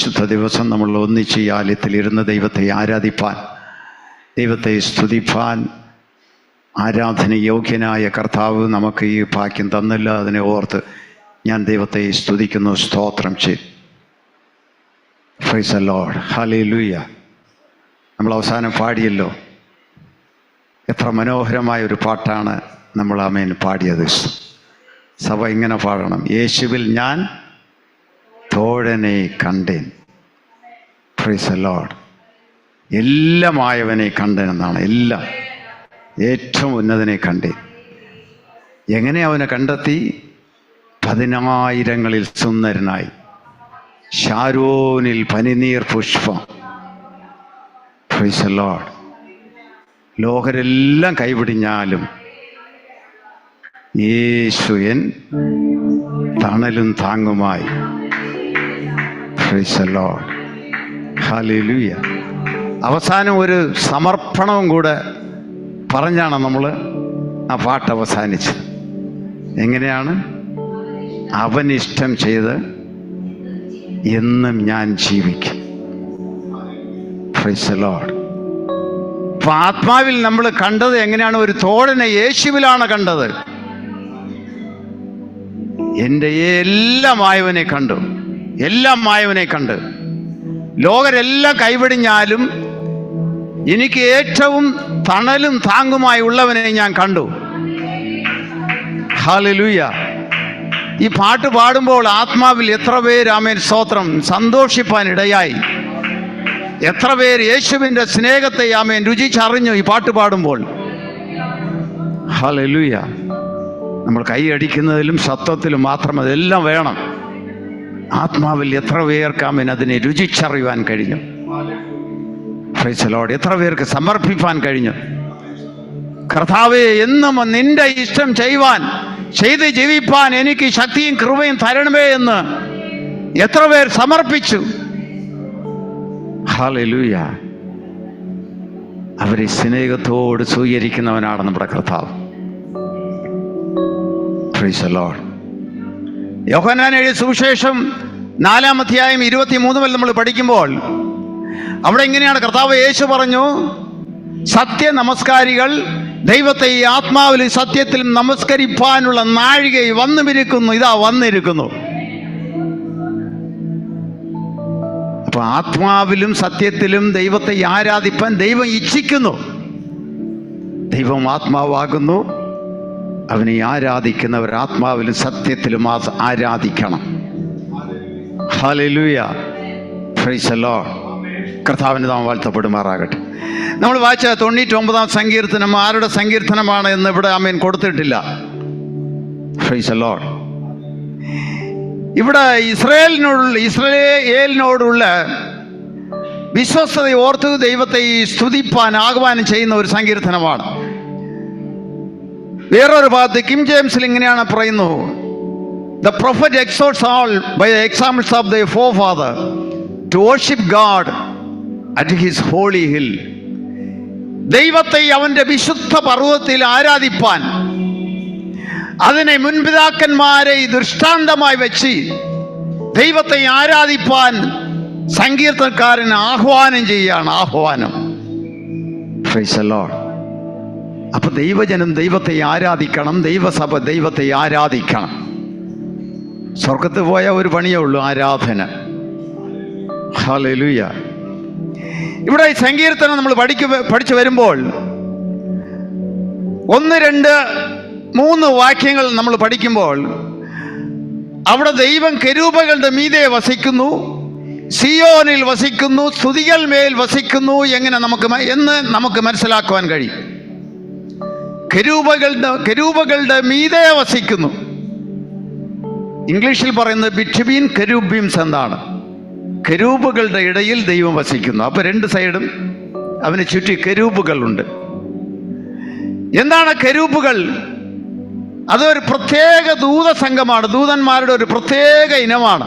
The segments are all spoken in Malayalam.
വിശുദ്ധ ദിവസം നമ്മൾ ഒന്നിച്ച് ഈ ആലയത്തിലിരുന്ന് ദൈവത്തെ ആരാധിപ്പാൻ ദൈവത്തെ സ്തുതിപ്പാൻ ആരാധന യോഗ്യനായ കർത്താവ് നമുക്ക് ഈ ഭാഗ്യം തന്നില്ല അതിനെ ഓർത്ത് ഞാൻ ദൈവത്തെ സ്തുതിക്കുന്നു സ്തോത്രം ചെയ്തു ഫൈസ ലോഡ് ഹലേ ലൂയ നമ്മൾ അവസാനം പാടിയല്ലോ. എത്ര മനോഹരമായ ഒരു പാട്ടാണ് നമ്മൾ അമേൻ പാടിയത്. സഭ ഇങ്ങനെ പാടണം. യേശുവിൽ ഞാൻ തോഴനെ കണ്ടേൻ. പ്രൈസ് ലോഡ് എല്ലാമായവനെ കണ്ടെന്നാണ് എല്ലാം. ഏറ്റവും ഉന്നതനെ കണ്ടേൻ. എങ്ങനെ അവനെ കണ്ടെത്തി? പതിനായിരങ്ങളിൽ സുന്ദരനായി. ഷാരോനിൽ പനിനീർ പുഷ്പം. പ്രൈസ് ലോഡ് ലോകരെല്ലാം കൈപിടിഞ്ഞാലും യേശുയൻ തണലും താങ്ങുമായി. അവസാനം ഒരു സമർപ്പണവും കൂടെ പറഞ്ഞാണ് നമ്മൾ ആ പാട്ട് അവസാനിച്ചത്. എങ്ങനെയാണ്? അവൻ ഇഷ്ടം ചെയ്ത് എന്നും ഞാൻ ജീവിക്കും. ആത്മാവിൽ നമ്മൾ കണ്ടത് എങ്ങനെയാണ്? ഒരു തോഴനെ യേശുവിലാണ് കണ്ടത്. എന്റെ എല്ലാം ആയവനെ കണ്ടു. എല്ലാ മായവനെ കണ്ട്. ലോകരെല്ലാം കൈവെടിഞ്ഞാലും എനിക്ക് ഏറ്റവും തണലും താങ്ങുമായി ഉള്ളവനെ ഞാൻ കണ്ടു. ഹാലലൂയ ഈ പാട്ട് പാടുമ്പോൾ ആത്മാവിൽ എത്ര പേര് ആമേൻ സ്തോത്രം സന്തോഷിപ്പാൻ ഇടയായി. എത്ര പേര് യേശുവിന്റെ സ്നേഹത്തെ ആമേൻ രുചിച്ചറിഞ്ഞു ഈ പാട്ട് പാടുമ്പോൾ. ഹാലലൂയ നമ്മൾ കൈയടിക്കുന്നതിലും സത്വത്തിലും മാത്രം അതെല്ലാം വേണം. ആത്മാവിൽ എത്ര പേർക്ക് ആമേൻ അതിനെ രുചിച്ചറിയുവാൻ കഴിഞ്ഞു. ഫ്രൈസലോട് എത്ര പേർക്ക് സമർപ്പിപ്പാൻ കഴിഞ്ഞു. കർത്താവെ എന്നും നിന്റെ ഇഷ്ടം ചെയ്യുവാൻ ചെയ്ത് ജീവിപ്പാൻ എനിക്ക് ശക്തിയും കൃപയും തരണമേ എന്ന് എത്ര പേർ സമർപ്പിച്ചു. ഹാലലൂയ അവരെ സ്നേഹത്തോട് സ്വീകരിക്കുന്നവനാണ് നമ്മുടെ കർത്താവ്. യോഹനാൻ എഴുതി സുവിശേഷം നാലാം അധ്യായം ഇരുപത്തി മൂന്ന് വരെ നമ്മൾ പഠിക്കുമ്പോൾ അവിടെ എങ്ങനെയാണ് കർത്താവ് യേശു പറഞ്ഞു സത്യ നമസ്കാരികൾ ദൈവത്തെ ഈ ആത്മാവിൽ സത്യത്തിലും നമസ്കരിപ്പാനുള്ള നാഴിക വന്നുമിരിക്കുന്നു ഇതാ വന്നിരിക്കുന്നു. അപ്പൊ ആത്മാവിലും സത്യത്തിലും ദൈവത്തെ ആരാധിപ്പാൻ ദൈവം ഇച്ഛിക്കുന്നു. ദൈവം ആത്മാവാകുന്നു. അവനെ ആരാധിക്കുന്നവർ ആത്മാവിലും സത്യത്തിലും ആരാധിക്കണം. ലോർഡ് കർത്താവിന് നാം വാഴ്ത്തപ്പെടുമാറാകട്ടെ. നമ്മൾ വായിച്ച തൊണ്ണൂറ്റൊമ്പതാം സങ്കീർത്തനം ആരുടെ സങ്കീർത്തനമാണ് എന്ന് ഇവിടെ അമ്മയൻ കൊടുത്തിട്ടില്ല. പ്രൈസ് ലോർഡ് ഇവിടെ ഇസ്രയേലിനോടുള്ള ഇസ്രയേലിനോടുള്ള വിശ്വസ്തത ഓർത്ത് ദൈവത്തെ സ്തുതിപ്പാൻ ആഹ്വാനം ചെയ്യുന്ന ഒരു സങ്കീർത്തനമാണ്. വേറൊരു ഭാഗത്ത് കിം ജെയിംസിൽ ഇങ്ങനെയാണ് പറയുന്നു. The prophet exhorts all by the examples of their forefather to worship God at his holy hill. ദൈവത്തെ അവന്റെ വിശുദ്ധ പർവതത്തിൽ ആരാധിപ്പാൻ അതിനെ മുൻപിതാക്കന്മാരെ ദൃഷ്ടാന്തമായി വെച്ച് ദൈവത്തെ ആരാധിപ്പാൻ സങ്കീർത്തനക്കാരൻ ആഹ്വാനം ചെയ്യുകയാണ് ആഹ്വാനം the. അപ്പൊ ദൈവജനം ദൈവത്തെ ആരാധിക്കണം ദൈവസഭ ദൈവത്തെ ആരാധിക്കണം സ്വർഗത്ത് പോയ ഒരു പണിയേ ഉള്ളൂ ആരാധന. ഹല്ലേലൂയ. ഇവിടെ ഈ സങ്കീർത്തനം നമ്മൾ പഠിക്കു പഠിച്ചു വരുമ്പോൾ ഒന്ന് രണ്ട് മൂന്ന് വാക്യങ്ങൾ നമ്മൾ പഠിക്കുമ്പോൾ അവിടെ ദൈവം കരൂപകളുടെ മീതെ വസിക്കുന്നു സിയോനിൽ വസിക്കുന്നു സ്തുതികൾ മേൽ വസിക്കുന്നു എങ്ങനെ നമുക്ക് എന്ന് നമുക്ക് മനസ്സിലാക്കുവാൻ കഴിയും. കരൂപകളുടെ കരൂപകളുടെ മീതെ വസിക്കുന്നു. ഇംഗ്ലീഷിൽ പറയുന്നത് ബിറ്റ്വീൻ കരൂബീംസ് എന്നാണ് കരൂപുകളുടെ ഇടയിൽ ദൈവം വസിക്കുന്നു. അപ്പോൾ രണ്ട് സൈഡും അവന് ചുറ്റി കരൂപുകളുണ്ട് എന്താണ് കരൂപ്പുകൾ അതൊരു പ്രത്യേക ദൂത സംഘമാണ്. ദൂതന്മാരുടെ ഒരു പ്രത്യേക ഇനമാണ്.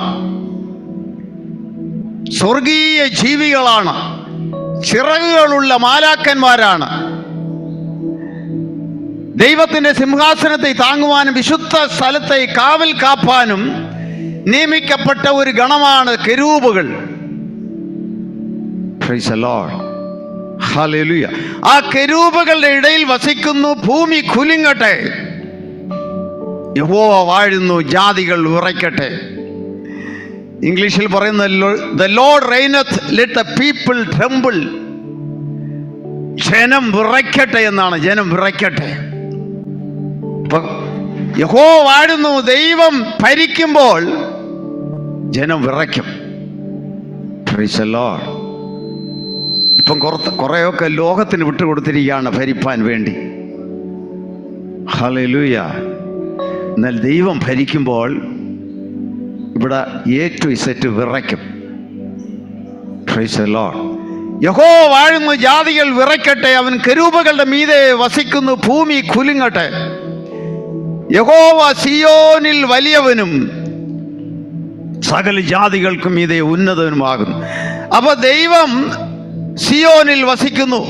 സ്വർഗീയ ജീവികളാണ്. ചിറകുകളുള്ള മാലാക്കന്മാരാണ്. ദൈവത്തിന്റെ സിംഹാസനത്തെ താങ്ങുവാനും വിശുദ്ധ സ്ഥലത്തെ കാവൽ കാപ്പാനും നിയമിക്കപ്പെട്ട ഒരു ഗണമാണ് കെരൂപുകൾ. ആ കെരൂപകളുടെ ഇടയിൽ വസിക്കുന്നു ഭൂമി കുലുങ്ങട്ടെ. യഹോവ വാഴുന്നു ജാതികൾ ഉറയ്ക്കട്ടെ. ഇംഗ്ലീഷിൽ പറയുന്ന lord reigneth let the people tremble ജനം വിറയ്ക്കട്ടെ എന്നാണ് ജനം വിറയ്ക്കട്ടെ. അപ്പൊ യഹോ വാഴുന്നു ദൈവം ഭരിക്കുമ്പോൾ ജനം വിറയ്ക്കും. ഇപ്പം കുറത്ത് കുറേയൊക്കെ ലോകത്തിന് വിട്ടുകൊടുത്തിരിക്കുകയാണ് ഭരിപ്പാൻ വേണ്ടി. ഹലലൂയ എന്നാൽ ദൈവം ഭരിക്കുമ്പോൾ ഇവിടെ എ ടു ഇസറ്റ് വിറയ്ക്കും. യഹോ വാഴുന്നു ജാതികൾ വിറയ്ക്കട്ടെ അവൻ കരൂപകളുടെ മീതെ വസിക്കുന്നു ഭൂമി കുലുങ്ങട്ടെ. യഹോവ സിയോനിൽ വലിയവനും സകല ജാതികൾക്കും ഇതേ ഉന്നതനുമാകുന്നു. അപ്പൊ ദൈവം സിയോനിൽ വസിക്കുന്നു.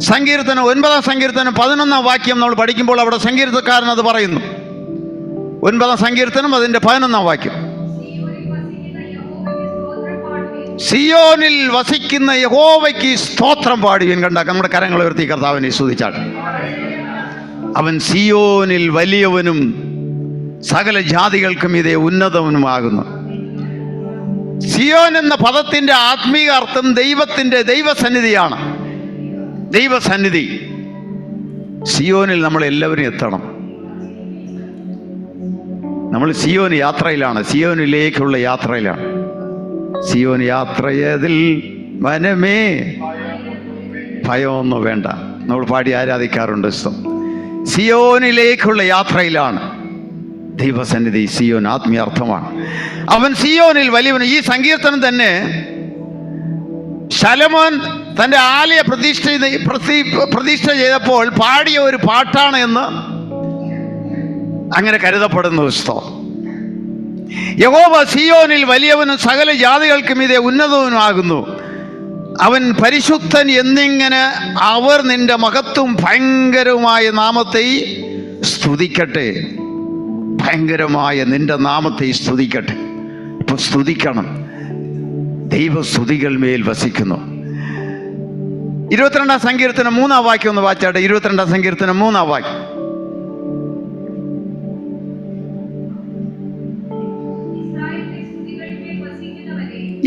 സങ്കീർത്തനം ഒൻപതാം സങ്കീർത്തനം പതിനൊന്നാം വാക്യം നമ്മൾ പഠിക്കുമ്പോൾ അവിടെ സങ്കീർത്തക്കാരൻ അത് പറയുന്നു. ഒൻപതാം സങ്കീർത്തനം അതിന്റെ പതിനൊന്നാം വാക്യം. സിയോനിൽ വസിക്കുന്ന യഹോവയ്ക്ക് സ്തോത്രം പാടുകയും കണ്ടാക്കാം നമ്മുടെ കരങ്ങൾ ഉയർത്തി കർത്താവിനെ സ്തുതിച്ചാട്ട് അവൻ സിയോനിൽ വലിയവനും സകല ജാതികൾക്കും ഇതേ ഉന്നതവനുമാകുന്നു. സിയോൻ എന്ന പദത്തിന്റെ ആത്മീക അർത്ഥം ദൈവത്തിന്റെ ദൈവസന്നിധിയാണ്. ദൈവസന്നിധി. സിയോനിൽ നമ്മൾ എല്ലാവരും എത്തണം. നമ്മൾ സിയോൻ യാത്രയിലാണ്. സിയോനിലേക്കുള്ള യാത്രയിലാണ്. സിയോൻ യാത്രയതിൽ വനമേ ഭയമൊന്നും വേണ്ട. നമ്മൾ പാടി ആരാധിക്കാറുണ്ട്. ഇഷ്ടം സിയോനിലേക്കുള്ള യാത്രയിലാണ്. ദൈവസന്നിധി സിയോൻ ആത്മീയാർത്ഥമാണ്. അവൻ സിയോനിൽ വലിയവൻ ഈ സങ്കീർത്തനം തന്നെ ശലമോൻ തന്റെ ആലയ പ്രതിഷ്ഠ പ്രതിഷ്ഠ ചെയ്തപ്പോൾ പാടിയ ഒരു പാട്ടാണ് എന്ന് അങ്ങനെ കരുതപ്പെടുന്ന പുസ്തകം യഹോബ സിയോനിൽ വലിയവനും സകല ജാതികൾക്കും ഇതേ ഉന്നതവനുമാകുന്നു അവൻ പരിശുദ്ധൻ എന്നിങ്ങനെ അവർ നിന്റെ മഹത്വം ഭയങ്കരവുമായ നാമത്തെ സ്തുതിക്കട്ടെ. ഭയങ്കരമായ നിന്റെ നാമത്തെ സ്തുതിക്കട്ടെ. ഇപ്പൊ സ്തുതിക്കണം. ദൈവസ്തുതികൾ മേൽ വസിക്കുന്നു. ഇരുപത്തിരണ്ടാം സങ്കീർത്തനം മൂന്നാം വാക്യം ഒന്ന് വായിച്ചാട്ടെ. ഇരുപത്തിരണ്ടാം സങ്കീർത്തനം മൂന്നാം വാക്യം.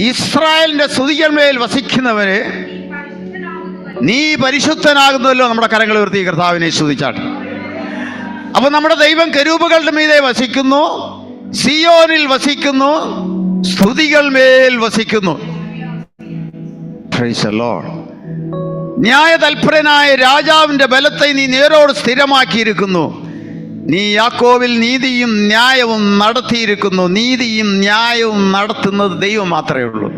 ഇസ്രായേലിന്റെ സ്തുതികളിന്മേൽ ഇസ്രായേലിന്റെ സ്തുതികൾ മേൽ വസിക്കുന്നവരെ നീ പരിശുദ്ധനാകുന്നല്ലോ നമ്മുടെ കരങ്ങൾ ഉയർത്തി കർത്താവിനെ സ്തുതിച്ചാട്ടെ. അപ്പൊ നമ്മുടെ ദൈവം കരൂപകളുടെ മീതെ വസിക്കുന്നു സിയോനിൽ വസിക്കുന്നു സ്തുതികൾ മേൽ വസിക്കുന്നു. ന്യായതൽപരനായ രാജാവിന്റെ ബലത്തെ നീ നേരോട് സ്ഥിരമാക്കിയിരിക്കുന്നു. നീ യാക്കോവിൽ നീതിയും ന്യായവും നടത്തിയിരിക്കുന്നു. നീതിയും ന്യായവും നടത്തുന്നത് ദൈവം മാത്രമേ ഉള്ളൂ.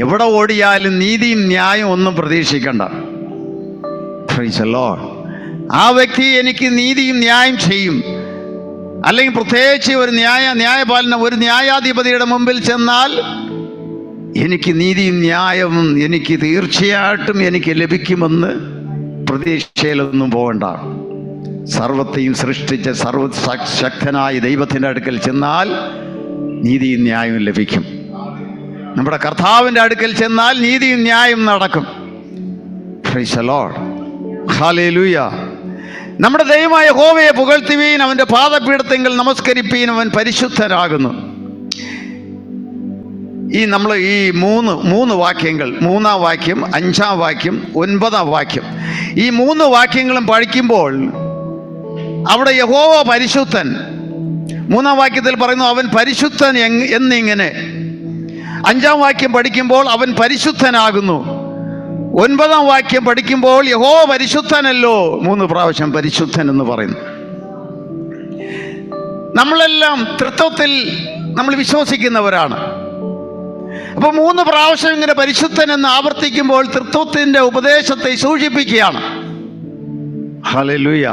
എവിടെ ഓടിയാലും നീതിയും ന്യായവും ഒന്നും പ്രതീക്ഷിക്കണ്ട. Lord. ആ വ്യക്തി എനിക്ക് നീതിയും ന്യായം ചെയ്യും. അല്ലെങ്കിൽ പ്രത്യേകിച്ച് ഒരു ന്യായ ന്യായപാലനം ഒരു ന്യായാധിപതിയുടെ മുമ്പിൽ ചെന്നാൽ എനിക്ക് നീതിയും ന്യായവും എനിക്ക് തീർച്ചയായിട്ടും എനിക്ക് ലഭിക്കുമെന്ന് പ്രതീക്ഷയിലൊന്നും പോകണ്ട. സർവത്തെയും സൃഷ്ടിച്ച സർവ ശക്തനായ ദൈവത്തിന്റെ അടുക്കൽ ചെന്നാൽ നീതിയും ന്യായവും ലഭിക്കും. നമ്മുടെ കർത്താവിന്റെ അടുക്കൽ ചെന്നാൽ നീതിയും ന്യായം നടക്കും. നമ്മുടെ ദൈവമായ ഹോവയെ പുകഴ്ത്തുവീൻ അവന്റെ പാദപീഠത്തെങ്കിൽ നമസ്കരിപ്പീൻ അവൻ പരിശുദ്ധരാകുന്നു ഈ നമ്മൾ ഈ മൂന്ന് മൂന്ന് വാക്യങ്ങൾ മൂന്നാം വാക്യം അഞ്ചാം വാക്യം ഒൻപതാം വാക്യം ഈ മൂന്ന് വാക്യങ്ങളും പഠിക്കുമ്പോൾ അവിടെ യഹോവ പരിശുദ്ധൻ. മൂന്നാം വാക്യത്തിൽ പറയുന്നു അവൻ പരിശുദ്ധൻ എന്നിങ്ങനെ. അഞ്ചാം വാക്യം പഠിക്കുമ്പോൾ അവൻ പരിശുദ്ധനാകുന്നു. ഒൻപതാം വാക്യം പഠിക്കുമ്പോൾ യഹോ പരിശുദ്ധനല്ലോ. മൂന്ന് പ്രാവശ്യം പരിശുദ്ധൻ എന്ന് പറയുന്നു. നമ്മളെല്ലാം തൃത്വത്തിൽ നമ്മൾ വിശ്വസിക്കുന്നവരാണ് അപ്പൊ മൂന്ന് പ്രാവശ്യം ഇങ്ങനെ പരിശുദ്ധൻ എന്ന് ആവർത്തിക്കുമ്പോൾ തൃത്വത്തിന്റെ ഉപദേശത്തെ സൂചിപ്പിക്കുകയാണ്. ഹലലുയ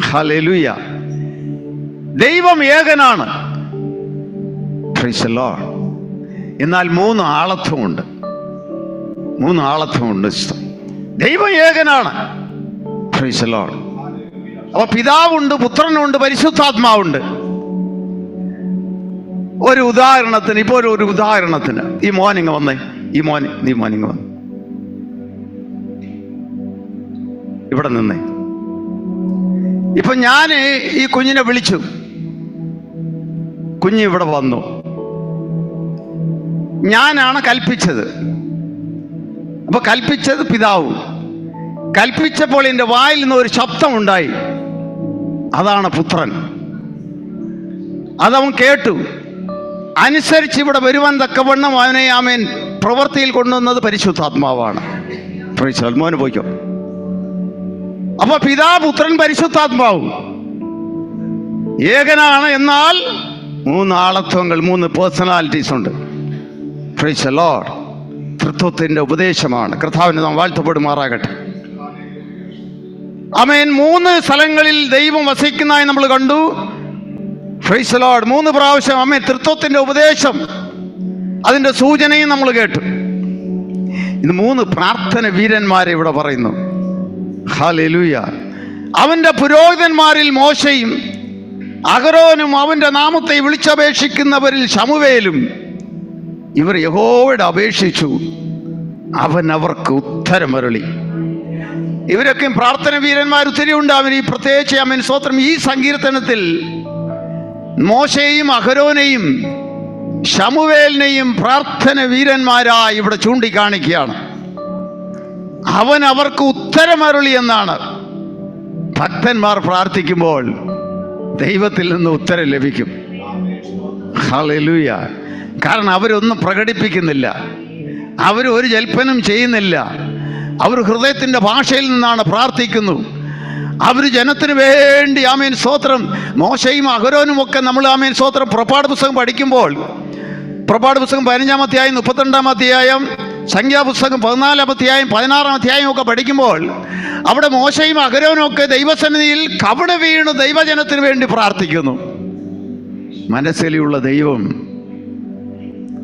ഹലലുയ ദൈവം ഏകനാണ്. എന്നാൽ മൂന്ന് ആളത്വമുണ്ട്. മൂന്ന് ആളത്വമുണ്ട് ദൈവം ഏകനാണ്. അപ്പൊ പിതാവുണ്ട് പുത്രനുണ്ട് പരിശുദ്ധാത്മാവുണ്ട്. ഒരു ഉദാഹരണത്തിന് ഇപ്പോൾ ഒരു ഉദാഹരണത്തിന്. ഈ മോനിങ് വന്നേ. ഈ മോൻ നീ മോനിങ് വന്നു. ഇവിടെ നിന്നേ. ഇപ്പൊ ഞാൻ ഈ കുഞ്ഞിനെ വിളിച്ചു. കുഞ്ഞ് ഇവിടെ വന്നു. ഞാനാണ് കൽപ്പിച്ചത്. അപ്പൊ കൽപ്പിച്ചത് പിതാവും. കൽപ്പിച്ചപ്പോൾ എന്റെ വായിൽ നിന്ന് ഒരു ശബ്ദം ഉണ്ടായി. അതാണ് പുത്രൻ. അതവൻ കേട്ടു. അനുസരിച്ച് ഇവിടെ വരുവാൻ തക്കവണ്ണം അവനെ ആമേൻ പ്രവൃത്തിയിൽ കൊണ്ടുവന്നത് പരിശുദ്ധാത്മാവാണ്. പോയിക്കോ. അപ്പൊ പിതാ പുത്രൻ പരിശുദ്ധാത്മാവും. ഏകനാണ് എന്നാൽ മൂന്ന് ആളത്വങ്ങൾ മൂന്ന് പേഴ്സണാലിറ്റീസ് ഉണ്ട്. The Lord. തൃത്വത്തിന്റെ ഉപദേശമാണ്. കർത്താവിന് നാം വാഴ്ത്തപ്പെടുമാറാകട്ടെ. അമേൻ മൂന്ന് സ്ഥലങ്ങളിൽ ദൈവം വസിക്കുന്നതായി നമ്മൾ കണ്ടു. The Lord. മൂന്ന് പ്രാവശ്യം അമ്മേ തൃത്വത്തിന്റെ ഉപദേശം. അതിന്റെ സൂചനയും നമ്മൾ കേട്ടു. ഇത് മൂന്ന് പ്രാർത്ഥന വീരന്മാരെ ഇവിടെ പറയുന്നു. അവന്റെ പുരോഹിതന്മാരിൽ മോശയും അഹരോനും അവന്റെ നാമത്തെ വിളിച്ചപേക്ഷിക്കുന്നവരിൽ ശമുവേലും. ഇവർ യഹോവയുടെ അപേക്ഷിച്ചു. അവൻ അവർക്ക് ഉത്തരം ഉത്തരമരുളി. ഇവരൊക്കെ പ്രാർത്ഥന വീരന്മാർ ഒത്തിരി ഉണ്ടാവും ഈ പ്രത്യേകിച്ച് അമ്മൻ സ്വത്രം ഈ സങ്കീർത്തനത്തിൽ മോശയെയും അഹരോനെയും ശമുവേലിനെയും പ്രാർത്ഥന വീരന്മാരായി ഇവിടെ ചൂണ്ടിക്കാണിക്കുകയാണ്. അവൻ അവർക്ക് ഉത്തരമരുളി എന്നാണ്. ഭക്തന്മാർ പ്രാർത്ഥിക്കുമ്പോൾ ദൈവത്തിൽ നിന്ന് ഉത്തരം ലഭിക്കും. ഹലലൂയ കാരണം അവരൊന്നും പ്രകടിപ്പിക്കുന്നില്ല. അവർ ഒരു ജൽപ്പനം ചെയ്യുന്നില്ല. അവർ ഹൃദയത്തിന്റെ ഭാഷയിൽ നിന്നാണ് പ്രാർത്ഥിക്കുന്നു. അവർ ജനത്തിന് വേണ്ടി ആമേൻ സ്തോത്രം. മോശയും അഹരോനും ഒക്കെ നമ്മൾ ആമേൻ സ്തോത്രം. പുറപ്പാട് പുസ്തകം പഠിക്കുമ്പോൾ പുറപ്പാട് പുസ്തകം പതിനഞ്ചാം അധ്യായം മുപ്പത്തിരണ്ടാം അധ്യായം സംഖ്യാപുസ്തകം പതിനാലാം അധ്യായം പതിനാറാം അധ്യായം ഒക്കെ പഠിക്കുമ്പോൾ അവിടെ മോശയും അഹരോനും ഒക്കെ ദൈവസന്നിധിയിൽ കവണ വീണ് ദൈവജനത്തിന് വേണ്ടി പ്രാർത്ഥിക്കുന്നു. മനസ്സിലുള്ള ദൈവം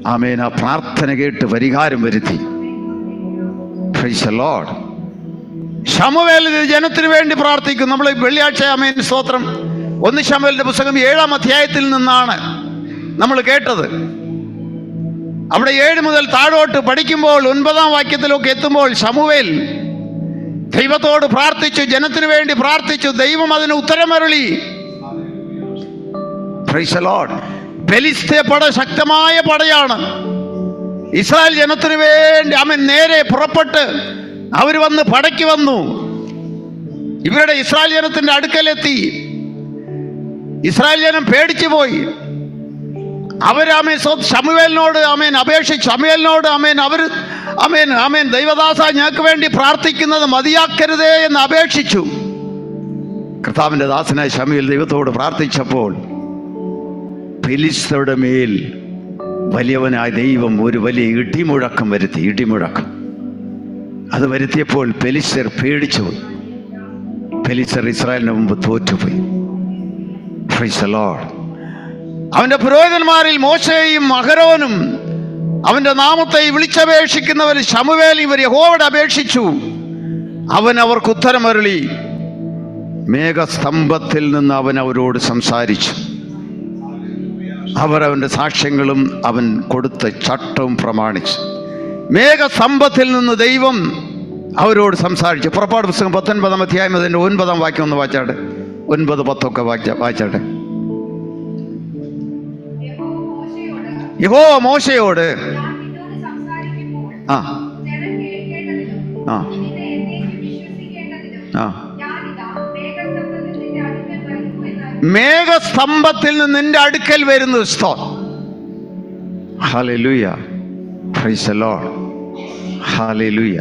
ആമേൻ. ആ പ്രാർത്ഥന കേട്ട് പരിഹാരം വരുത്തി. ഇത് ജനത്തിന് വേണ്ടി പ്രാർത്ഥിക്കും നമ്മൾ വെള്ളിയാഴ്ച അമേൻ സ്തോത്രം. ഒന്ന് ശമുവേലിന്റെ പുസ്തകം ഏഴാം അധ്യായത്തിൽ നിന്നാണ് നമ്മൾ കേട്ടത്. അവിടെ ഏഴ് മുതൽ താഴോട്ട് പഠിക്കുമ്പോൾ ഒൻപതാം വാക്യത്തിലൊക്കെ എത്തുമ്പോൾ ശമുവേൽ ദൈവത്തോട് പ്രാർത്ഥിച്ചു ജനത്തിനു വേണ്ടി പ്രാർത്ഥിച്ചു ദൈവം അതിന് ഉത്തരമരുളി. പട ശക്തമായ പടയാണ്. ഇസ്രായേൽ ജനത്തിനു വേണ്ടി അവൻ നേരെ പുറപ്പെട്ട് അവർ വന്ന് പടയ്ക്ക് വന്നു. ഇവരുടെ ഇസ്രായേൽ ജനത്തിന്റെ അടുക്കലെത്തി. ഇസ്രായേൽ ജനം പേടിച്ചു പോയി അവരാമേൻ ശമുവേലിനോട് അമേൻ അപേക്ഷിച്ച് ശമുവേലിനോട് അമേൻ അവർ അമേൻ അമേൻ ദൈവദാസ ഞങ്ങൾക്ക് വേണ്ടി പ്രാർത്ഥിക്കുന്നത് മതിയാക്കരുതേ എന്ന് അപേക്ഷിച്ചു. കർത്താവിന്റെ ദാസനായ ശമുവേൽ ദൈവത്തോട് പ്രാർത്ഥിച്ചപ്പോൾ ഫിലിസ്തയുടെ മേൽ വലിയവനായ ദൈവം ഒരു വലിയ ഇടിമുഴക്കം വരുത്തി ഇടിമുഴക്കം. അത് വരുത്തിയപ്പോൾ പെലിസ്തർ പേടിച്ചു പെലിസ്തർ ഇസ്രായേലിന് മുമ്പ് തോറ്റുപോയി. ഫ്രൈസലോഡ്. അവന്റെ പുരോഹിതന്മാരിൽ മോശയും അഹരോനും അവന്റെ നാമത്തെ വിളിച്ചപേക്ഷിക്കുന്നവർ ശമുവേൽ ഇവർ യഹോവയുടെ അപേക്ഷിച്ചു. അവൻ അവർക്ക് ഉത്തരമരുളി മേഘസ്തംഭത്തിൽ നിന്ന് അവൻ അവരോട് സംസാരിച്ചു. അവർ അവന്റെ സാക്ഷ്യങ്ങളും അവൻ കൊടുത്ത ചട്ടവും പ്രമാണിച്ചു. മേഘസ്തംഭത്തിൽ നിന്ന് ദൈവം അവരോട് സംസാരിച്ചു. പുറപ്പാട് പുസ്തകം പത്തൊൻപതാം അധ്യായം അതിന്റെ ഒൻപതാം വാക്യം ഒന്ന് വായിച്ചാട്ടെ. ഒൻപത് പത്തൊക്കെ വായിച്ച വായിച്ചാട്ടെ. യഹോ മോശയോട് ആ. ആ. ആ. മേഘസ്തംഭത്തിൽ നിന്ന് നിന്റെ അടുക്കൽ വരുന്നു സ്തോ ഹാലൂയ ഹൈസലോ ഹാലുയ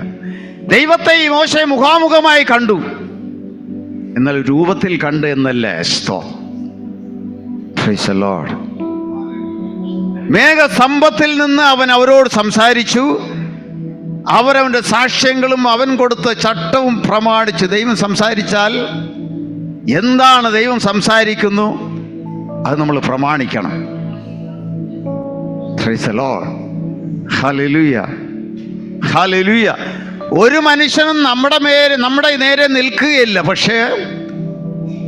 ദൈവത്തെ ഈ മോശ മുഖാമുഖമായി കണ്ടു. എന്നാൽ രൂപത്തിൽ കണ്ട് എന്നല്ലേ സ്തോ ഹൈസലോഡ് മേഘസമ്പത്തിൽ നിന്ന് അവൻ അവരോട് സംസാരിച്ചു. അവരവന്റെ സാക്ഷ്യങ്ങളും അവൻ കൊടുത്ത ചട്ടവും പ്രമാണിച്ച് ദൈവം സംസാരിച്ചാൽ എന്താണ് ദൈവം സംസാരിക്കുന്നു? അത് നമ്മൾ പ്രമാണിക്കണം. ഒരു മനുഷ്യനും നമ്മുടെ മേരെ നമ്മുടെ നേരെ നിൽക്കുകയില്ല. പക്ഷേ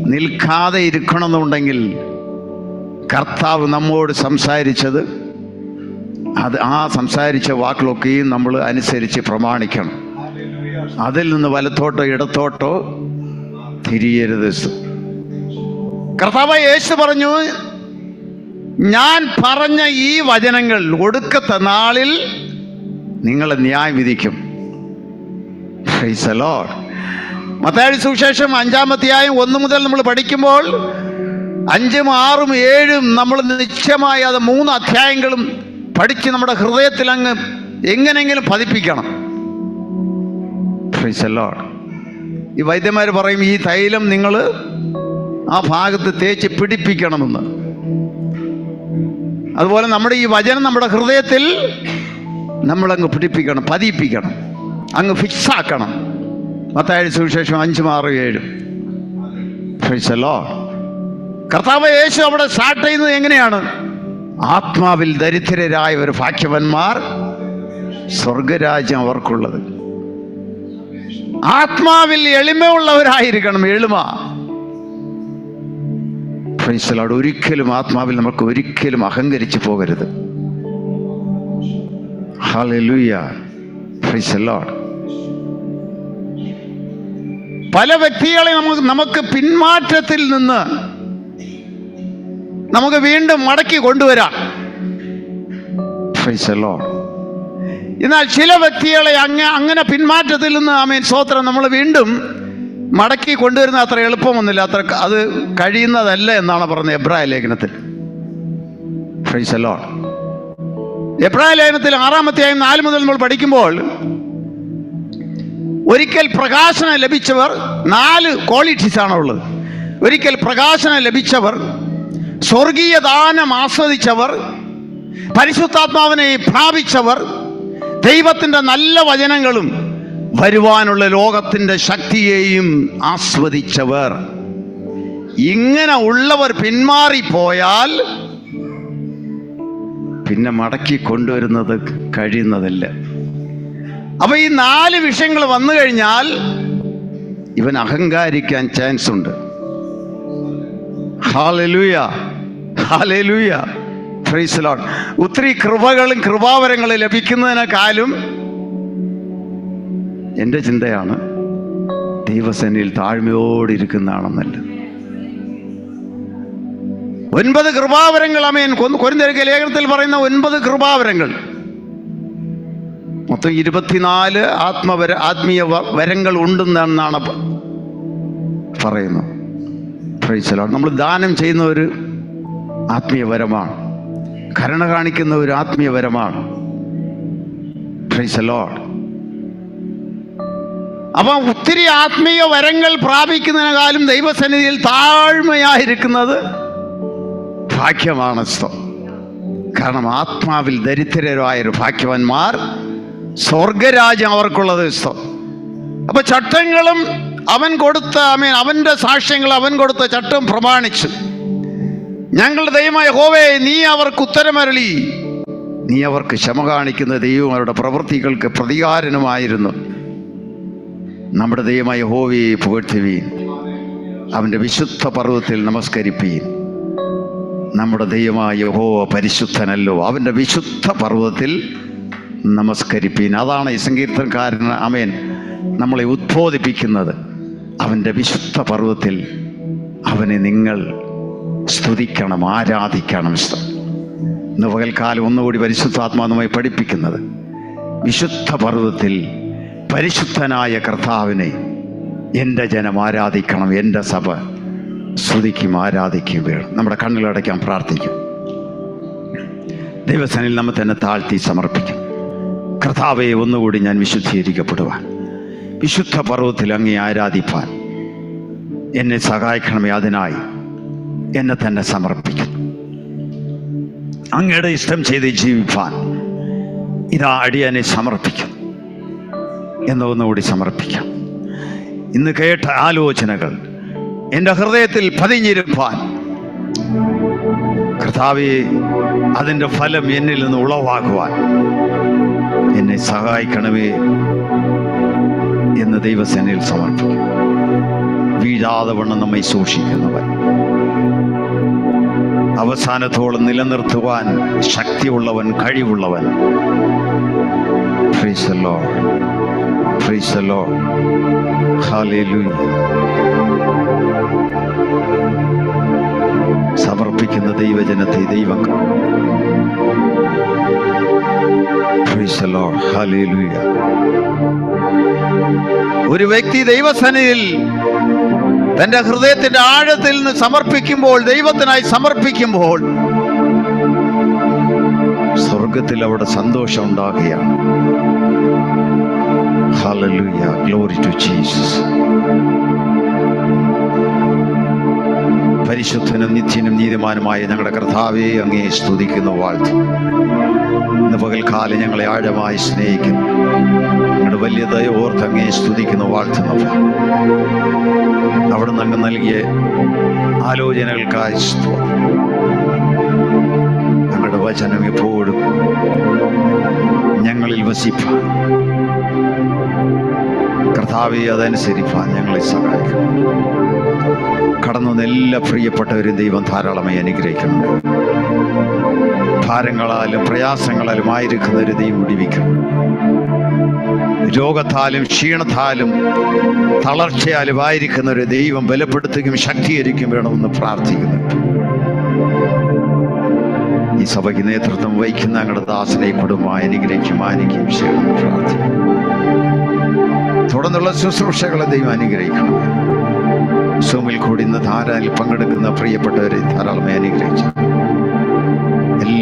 നിൽക്കാതെ ഇരിക്കണമെന്നുണ്ടെങ്കിൽ കർത്താവ് നമ്മോട് സംസാരിച്ചത് അത് ആ സംസാരിച്ച വാക്കുകളൊക്കെയും നമ്മൾ അനുസരിച്ച് പ്രമാണിക്കണം. അതിൽ നിന്ന് വലത്തോട്ടോ ഇടത്തോട്ടോ തിരിയരുത്. കർത്താവ് യേശു പറഞ്ഞു ഞാൻ പറഞ്ഞ ഈ വചനങ്ങൾ ഒടുക്കത്തെ നാളിൽ നിങ്ങളെ ന്യായം വിധിക്കും. മത്തായി സുവിശേഷം അഞ്ചാമത്തെയായും ഒന്ന് മുതൽ നമ്മൾ പഠിക്കുമ്പോൾ അഞ്ചും ആറും ഏഴും നമ്മൾ നിശ്ചയമായി അത് മൂന്ന് അധ്യായങ്ങളും പഠിച്ച് നമ്മുടെ ഹൃദയത്തിൽ അങ്ങ് എങ്ങനെയെങ്കിലും പതിപ്പിക്കണം. ഈ വൈദ്യന്മാർ പറയും ഈ തൈലം നിങ്ങൾ ആ ഭാഗത്ത് തേച്ച് പിടിപ്പിക്കണമെന്ന്. അതുപോലെ നമ്മുടെ ഈ വചനം നമ്മുടെ ഹൃദയത്തിൽ നമ്മളങ്ങ് പിടിപ്പിക്കണം പതിപ്പിക്കണം അങ്ങ് ഫിക്സാക്കണം മത്തായ സുവിശേഷം അഞ്ചും ആറും ഏഴും. ഫ്രീസല്ലോ കർത്താവ് യേശു അവിടെ സ്റ്റാർട്ട് ചെയ്യുന്നത് എങ്ങനെയാണ്? ആത്മാവിൽ ദരിദ്രരായ ഒരു ഭാഗ്യവന്മാർ സ്വർഗരാജ്യം അവർക്കുള്ളത്. ആത്മാവിൽ എളിമയുള്ളവരായിരിക്കണം എളിമ. ഫ്രീസലോട് ഒരിക്കലും ആത്മാവിൽ നമുക്ക് ഒരിക്കലും അഹങ്കരിച്ചു പോകരുത്. പല വ്യക്തികളെ നമുക്ക് നമുക്ക് പിന്മാറ്റത്തിൽ നിന്ന് നമുക്ക് വീണ്ടും മടക്കി കൊണ്ടുവരാം. എന്നാൽ ചില വ്യക്തികളെ അങ്ങ് അങ്ങനെ പിന്മാറ്റത്തിൽ നിന്ന് ആമേൻ സ്വോത്രം നമ്മൾ വീണ്ടും മടക്കി കൊണ്ടുവരുന്ന അത്ര എളുപ്പമൊന്നുമില്ല അത്ര അത് കഴിയുന്നതല്ല എന്നാണ് പറഞ്ഞത് എബ്രായ ലേഖനത്തിൽ. എബ്രായ ലേഖനത്തിൽ ആറാമത്തെയായും നാല് മുതൽ നമ്മൾ പഠിക്കുമ്പോൾ ഒരിക്കൽ പ്രകാശനം ലഭിച്ചവർ നാല് ക്വാളിറ്റീസ് ആണുള്ളത് ഒരിക്കൽ പ്രകാശനം ലഭിച്ചവർ സ്വർഗീയ ദാനം ആസ്വദിച്ചവർ പരിശുദ്ധാത്മാവിനെ പ്രാപിച്ചവർ ദൈവത്തിന്റെ നല്ല വചനങ്ങളും വരുവാനുള്ള ലോകത്തിന്റെ ശക്തിയെയും ആസ്വദിച്ചവർ. ഇങ്ങനെ ഉള്ളവർ പിന്മാറിപ്പോയാൽ പിന്നെ മടക്കി കൊണ്ടുവരുന്നത് കഴിയുന്നതല്ല. അപ്പൊ ഈ നാല് വിഷയങ്ങൾ വന്നു കഴിഞ്ഞാൽ ഇവൻ അഹങ്കാരിക്കാൻ ചാൻസ് ഉണ്ട്. ഹാലലൂയ ഒത്തിരി കൃപകളും കൃപാവരങ്ങളും ലഭിക്കുന്നതിനേക്കാളും എന്റെ ചിന്തയാണ് ദൈവസേനയിൽ താഴ്മയോടിരിക്കുന്നതാണെന്നല്ല. ഒൻപത് കൃപാവരങ്ങൾ അമേൻ കൊരിന്തിരക്ക ലേഖനത്തിൽ പറയുന്ന ഒൻപത് കൃപാവരങ്ങൾ. മൊത്തം ഇരുപത്തിനാല് ആത്മവര ആത്മീയ വരങ്ങൾ ഉണ്ടെന്നാണ് പറയുന്നത്. നമ്മൾ ദാനം ചെയ്യുന്ന ഒരു ആത്മീയ വരമാണ് കരുണ കാണിക്കുന്ന ഒരു ആത്മീയപരമാണ്. അപ്പം ഒത്തിരി ആത്മീയ വരങ്ങൾ പ്രാപിക്കുന്നതിനേക്കാളും ദൈവസന്നിധിയിൽ താഴ്മയായിരിക്കുന്നത് ഭാഗ്യമാണ് സ്വം കാരണം ആത്മാവിൽ ദരിദ്രരായൊരു ഭാഗ്യവാന്മാർ സ്വർഗരാജ്യം അവർക്കുള്ളത് സ്വം അപ്പൊ ചട്ടങ്ങളും അവൻ കൊടുത്ത അമീൻ അവന്റെ സാക്ഷ്യങ്ങൾ അവൻ കൊടുത്ത ചട്ടം പ്രമാണിച്ചു. ഞങ്ങളുടെ ദൈവമായ ഹോവേ നീ അവർക്ക് ഉത്തരമരളി. നീ അവർക്ക് ക്ഷമ കാണിക്കുന്ന ദൈവം അവരുടെ പ്രവൃത്തികൾക്ക് പ്രതികാരനുമായിരുന്നു. നമ്മുടെ ദൈവമായ ഹോവയെ പുകഴ്ത്തുവീൻ. അവന്റെ വിശുദ്ധ പർവത്തിൽ നമസ്കരിപ്പീൻ. നമ്മുടെ ദൈവമായ ഹോവ പരിശുദ്ധനല്ലോ അവന്റെ വിശുദ്ധ പർവതത്തിൽ നമസ്കരിപ്പീൻ. അതാണ് ഈ സങ്കീർത്തനക്കാരൻ അമേൻ നമ്മളെ ഉദ്ബോധിപ്പിക്കുന്നത്. അവന്റെ വിശുദ്ധ പർവത്തിൽ അവനെ നിങ്ങൾ സ്തുതിക്കണം ആരാധിക്കണം ഇന്ന് പകൽക്കാലം ഒന്നുകൂടി പരിശുദ്ധാത്മാവുമായി പഠിപ്പിക്കുന്നത് വിശുദ്ധ പർവതത്തിൽ പരിശുദ്ധനായ കർത്താവിനെ എന്റെ ജനം ആരാധിക്കണം എന്റെ സഭ സ്തുതിക്കും ആരാധിക്കും വേണം. നമ്മുടെ കണ്ണുകളടയ്ക്കാൻ പ്രാർത്ഥിക്കും. ദൈവസനിൽ നമ്മൾ തന്നെ താഴ്ത്തി സമർപ്പിക്കും. കർത്താവെ ഒന്നുകൂടി ഞാൻ വിശുദ്ധീകരിക്കപ്പെടുവാൻ വിശുദ്ധ പർവത്തിൽ അങ്ങേ ആരാധിപ്പാൻ എന്നെ സഹായിക്കണമേ അതിനായി എന്നെ തന്നെ സമർപ്പിക്കും. അങ്ങയുടെ ഇഷ്ടം ചെയ്ത് ജീവിപ്പാൻ ഇതാ അടിയനെ സമർപ്പിക്കും. എന്നൊന്നുകൂടി സമർപ്പിക്കാം. ഇന്ന് കേട്ട ആലോചനകൾ എന്റെ ഹൃദയത്തിൽ പതിഞ്ഞിരുപ്പാൻ. കർത്താവെ അതിന്റെ ഫലം എന്നിൽ നിന്ന് ഉളവാക്കുവാൻ എന്നെ സഹായിക്കണമേ എന്ന് ദൈവസേനയിൽ സമർപ്പിക്കും. വീഴാതെ വണ്ണം നമ്മെ സൂക്ഷിക്കുന്നവൻ അവസാനത്തോളം നിലനിർത്തുവാൻ ശക്തിയുള്ളവൻ കഴിവുള്ളവൻ. സമർപ്പിക്കുന്ന ദൈവജനത്തെ ദൈവം. ഒരു വ്യക്തി ദൈവസന്നിധിയിൽ തന്റെ ഹൃദയത്തിന്റെ ആഴത്തിൽ നിന്ന് സമർപ്പിക്കുമ്പോൾ ദൈവത്തിനായി സമർപ്പിക്കുമ്പോൾ സ്വർഗത്തിൽ അവിടെ സന്തോഷം ഉണ്ടാകുകയാണ് Hallelujah. Glory to Jesus. പരിശുദ്ധനും നിത്യനും നീതിമാനുമായ ഞങ്ങളുടെ കർത്താവെ അങ്ങേ സ്തുതിക്കുന്ന വാഴ്ത്തു ഇന്ന് പകൽക്കാലം ഞങ്ങളെ ആഴമായി സ്നേഹിക്കുന്നു. ഞങ്ങളുടെ വലിയ ദയോർത്ത് അങ്ങേ സ്തുതിക്കുന്ന വാഴ്ത്തുന്നവ അവിടുന്ന് അങ്ങ് നൽകിയ ആലോചനകൾക്കായി ഞങ്ങളുടെ വചനം എപ്പോഴും ഞങ്ങളിൽ വസിപ്പാൻ. കർത്താവെ അതനുസരിപ്പാൻ ഞങ്ങളെ സഹായിക്കണം കടന്നു എല്ലാ പ്രിയപ്പെട്ടവരും ദൈവം ധാരാളമായി അനുഗ്രഹിക്കണം. ഭാരങ്ങളാലും പ്രയാസങ്ങളാലും ആയിരിക്കുന്ന ഒരു ദൈവം വിടിവിക്കണം രോഗത്താലും ക്ഷീണത്താലും തളർച്ചയാലും ആയിരിക്കുന്ന ഒരു ദൈവം ബലപ്പെടുത്തുകയും ശക്തീകരിക്കും വേണമെന്ന് പ്രാർത്ഥിക്കുന്നു. ഈ സഭയ്ക്ക് നേതൃത്വം വഹിക്കുന്ന ഞങ്ങളുടെ ദാസനെ കുടുംബമായി അനുഗ്രഹിക്കും മാനിക്കുകയും ചെയ്യണമെന്ന് പ്രാർത്ഥിക്കുന്നു. തുടർന്നുള്ള ശുശ്രൂഷകളെ ദൈവം അനുഗ്രഹിക്കണം സൂമിൽ കൂടി ഇന്ന് ധാരാളിൽ പങ്കെടുക്കുന്ന പ്രിയപ്പെട്ടവരെ ധാരാളമായി അനുഗ്രഹിച്ചു. എല്ലാ